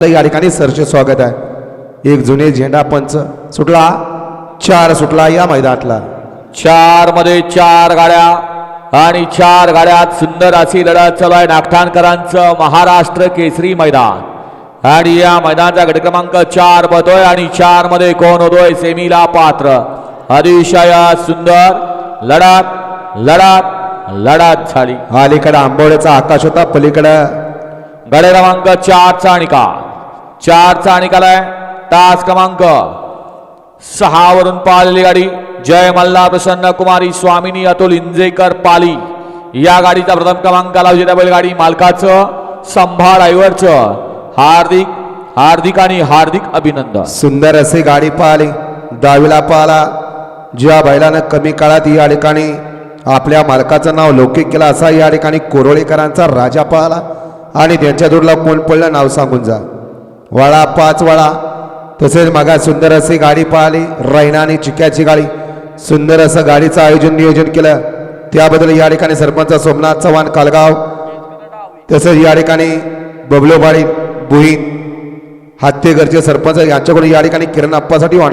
या ठिकाणी सरचे स्वागत आहे. एक जुने झेंडा पंच सुटला चार सुटला या मैदानातला. चारमध्ये चार गाड्या आणि चार गाड्यात सुंदर अशी लढत चालू आहे नागठाणकरांचं महाराष्ट्र केसरी मैदान. आणि या मैदानाचा गट क्रमांक चार बतोय आणि चारमध्ये कोण होतोय सेमीला पात्र. अतिशय सुंदर लढत लढत लढत झाली. अलीकडे आंबोळ्याचा आकाश होता पलीकडं गड क्रमांक चारचा निकाल. चारचा निकाल आहे तास क्रमांक सहावरून पाळलेली गाडी. जय मल्ला प्रसन्न कुमारी स्वामिनी अतुल इंजेकर पाली. या गाडीचा प्रथम क्रमांकाला विजेता बैलगाडी मालकाचं संभा ड्रायव्हरचं हार्दिक हार्दिक आणि हार्दिक अभिनंदन. सुंदर असे गाडी पाहिली. दहावीला पाहला. ज्या बैलानं कमी काळात या ठिकाणी आपल्या मालकाचं नाव लौकिक केलं असा या ठिकाणी कोरोळेकरांचा राजा पाहला. आणि त्यांच्या दूरला कोण पडलं नाव सांगून जा. वळा पाच वळा. तसेच मागा सुंदर अशी गाडी पाहिली रैना आणि चिक्याची गाडी. सुंदर असं गाडीचं आयोजन नियोजन केलं. त्याबद्दल या ठिकाणी सरपंच सोमनाथ चव्हाण कालगाव. तसेच या ठिकाणी बबलोबाडी बुहीन हत्तेगरचे सरपंच यांच्याकडून या ठिकाणी किरण अप्पासाठी ऑनलाईन